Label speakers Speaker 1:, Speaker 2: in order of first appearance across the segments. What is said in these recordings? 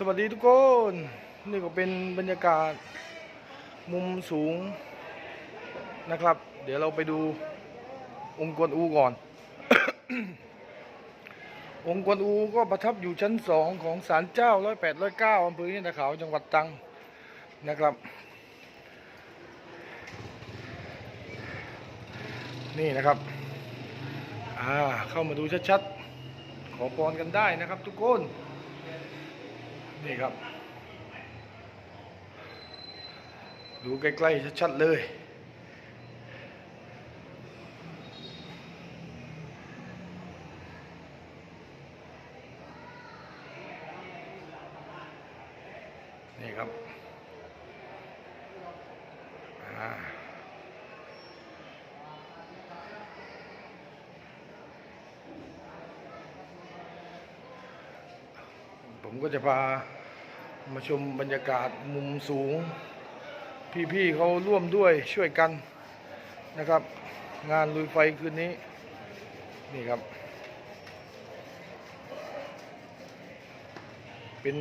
Speaker 1: สวัสดีทุกคน นี่ก็เป็นบรรยากาศมุมสูงนะครับ เดี๋ยวเราไปดูองค์กวนอูก่อน องค์กวนอูก็ประทับอยู่ชั้นสองของศาลเจ้าร้อยแปดร้อยเก้าอำเภอหินะขาวจังหวัดตรังนะครับ นี่นะครับ อ่าเข้ามาดูชัดๆ ขอพรกันได้นะครับทุกคน นี่ครับ ดูใกล้ๆชัดๆเลยนี่ครับอ่า ผมก็จะพามาชมบรรยากาศมุมสูง พี่ๆเขาร่วมด้วยช่วยกันนะครับ งานลุยไฟคืนนี้ นี่ครับ เป็น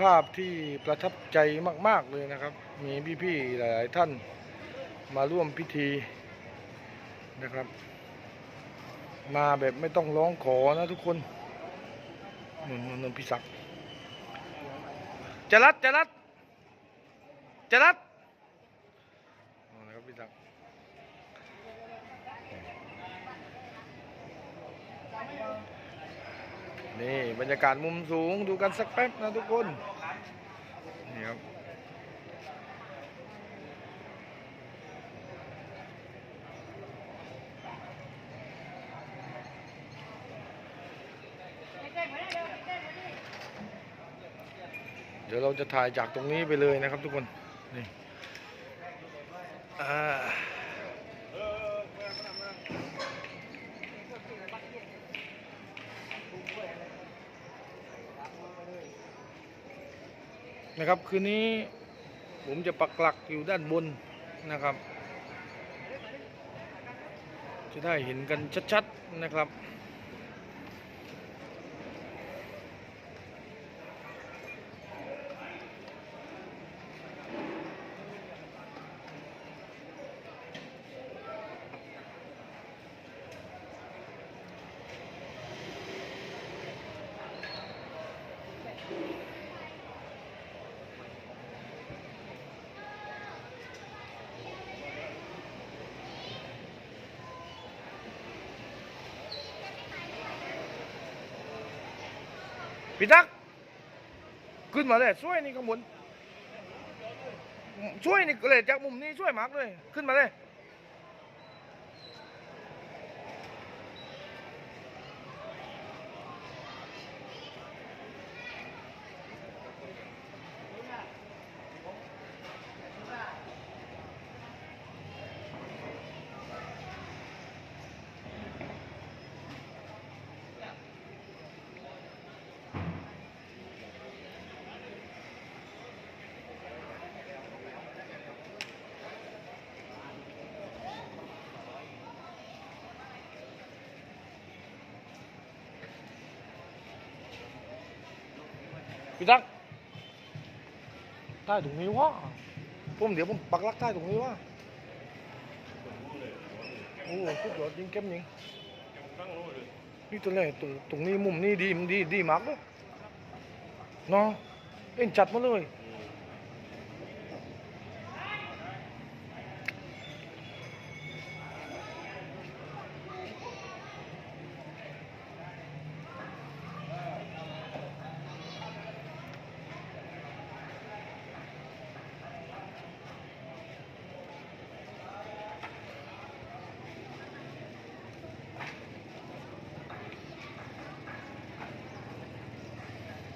Speaker 1: ภาพที่ประทับใจมาก ๆเลยนะครับ มีพี่ๆหลาย ๆ ท่านมาร่วมพิธีนะครับ มาแบบไม่ต้องร้องขอนะทุกคนนนนุ่นนุ่นพี่ศักดิ์ จะรัดจะรัดจะรัดนะครับพี่ตักนี่บรรยากาศมุมสูงดูกันสักแป๊บนะทุกคน ดี๋ยวเราจะถ่ายจากตรงนี้ไปเลยนะครับทุกคนนี่นะครับคืนนี้ผมจะปักหลักอยู่ด้านบนนะครับ จะได้เห็นกันชัดๆนะครับ พี่ตักขึ้นมาเลยช่วยนี่ข้างบนช่วยนี่เลยจากมุมนี้ช่วยมากเลย ขึ้นมาเลย พี่ตักใต้ตรงนี้วะผมเดี๋ยวผมปักลักใต้ตรงนี้วะโอ้สุดยอดยิงเข้มยิงนี่ตัวไหนตรงตรงนี้มุมนี้ดีมันดีดีมากเลยเนาะเอ็นจัดมาเลย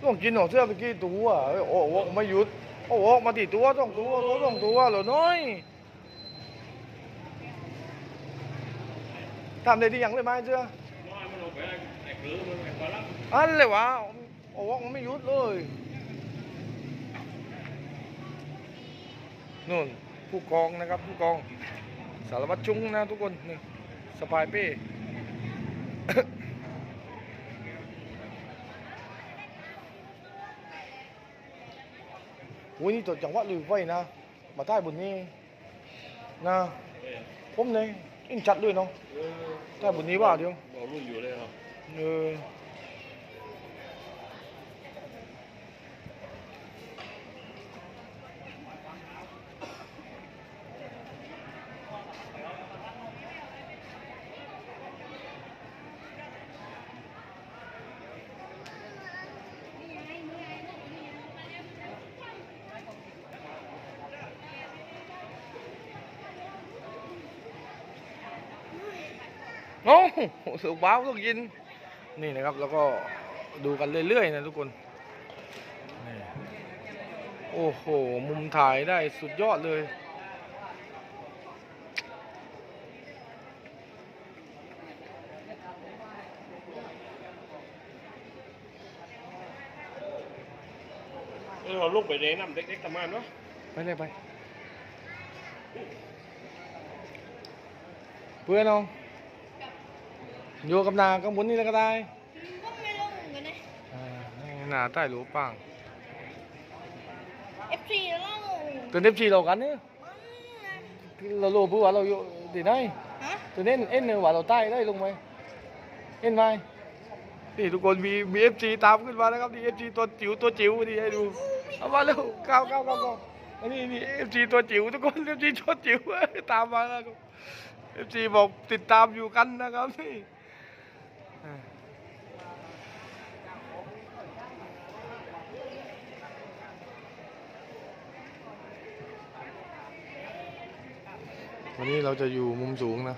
Speaker 1: ต้องกินของเสื้อไปกี่ตัวอ้ยโอ้โหไม่หยุด โอ้โหมาตีตัวต้องตัวตัวต้องตัวเหรอน้อยทำได้ดีอย่างเลยไหมเสื้ออันเลยวะโอ้โหมันไม่หยุดเลยนู่นผู้กองนะครับผู้กอง สารวัตรจุ้งนะทุกคนนี่สปายเป้ โอ้ยนี่ตัวจังหวะลือไฟนะ มาใต้บนนี้นะ
Speaker 2: เออ
Speaker 1: ผมเลยอินชัดด้วยเนาะ
Speaker 2: เออ
Speaker 1: ใต้บนนี้ว่าเดียว
Speaker 2: บอกรุ่นอยู่เลยครับ
Speaker 1: เออ โอ้สุบ้าวต้องยิน นี่นะครับ แล้วก็ดูกันเรื่อยๆนะทุกคนนี่โอ้โห มุมถ่ายได้สุดยอดเลย
Speaker 2: เออเราลูกไปแนะนำเด็กๆทำงานวะ
Speaker 1: ไปเลยไป เพื่อนน้อง อยู่กับนากังบนนี่แล้วก็ได้
Speaker 3: ก็ไม่ลงเหมือนกันนะ
Speaker 1: อ่านี่หนาใต้หรูปัง
Speaker 3: F4 แล้วลง
Speaker 1: ตัวเนฟชีเรากันเนี่ยเราโลพูดว่าเราอยู่ที่ไหน
Speaker 3: ฮะ
Speaker 1: ตัวเน้นเอ็นเนี่ยว่าเราใต้ได้ลงไหมเอ็นไหมนี่ทุกคนมีมีเอฟจีตามขึ้นมานะครับนี่เอฟจีตัวจิ๋วตัวจิ๋วนี่ให้ดูเอามาเร็วก้าวก้าวก้าวก้าวอันนี้นี่เอฟจีตัวจิ๋วทุกคนเอฟจีตัวจิ๋วตามมาแล้วครับเอฟจีบอกติดตามอยู่กันนะครับนี่ วันนี้เราจะอยู่มุมสูงนะ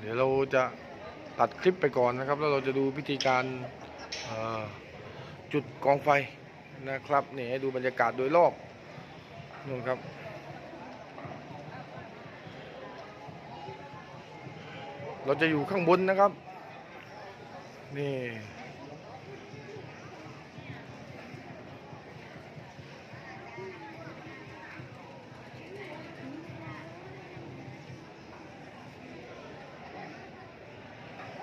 Speaker 1: เดี๋ยวเราจะตัดคลิปไปก่อนนะครับ แล้วเราจะดูพิธีการจุดกองไฟนะครับนี่ให้ดูบรรยากาศโดยรอบนู่นครับเราจะอยู่ข้างบนนะครับ นี่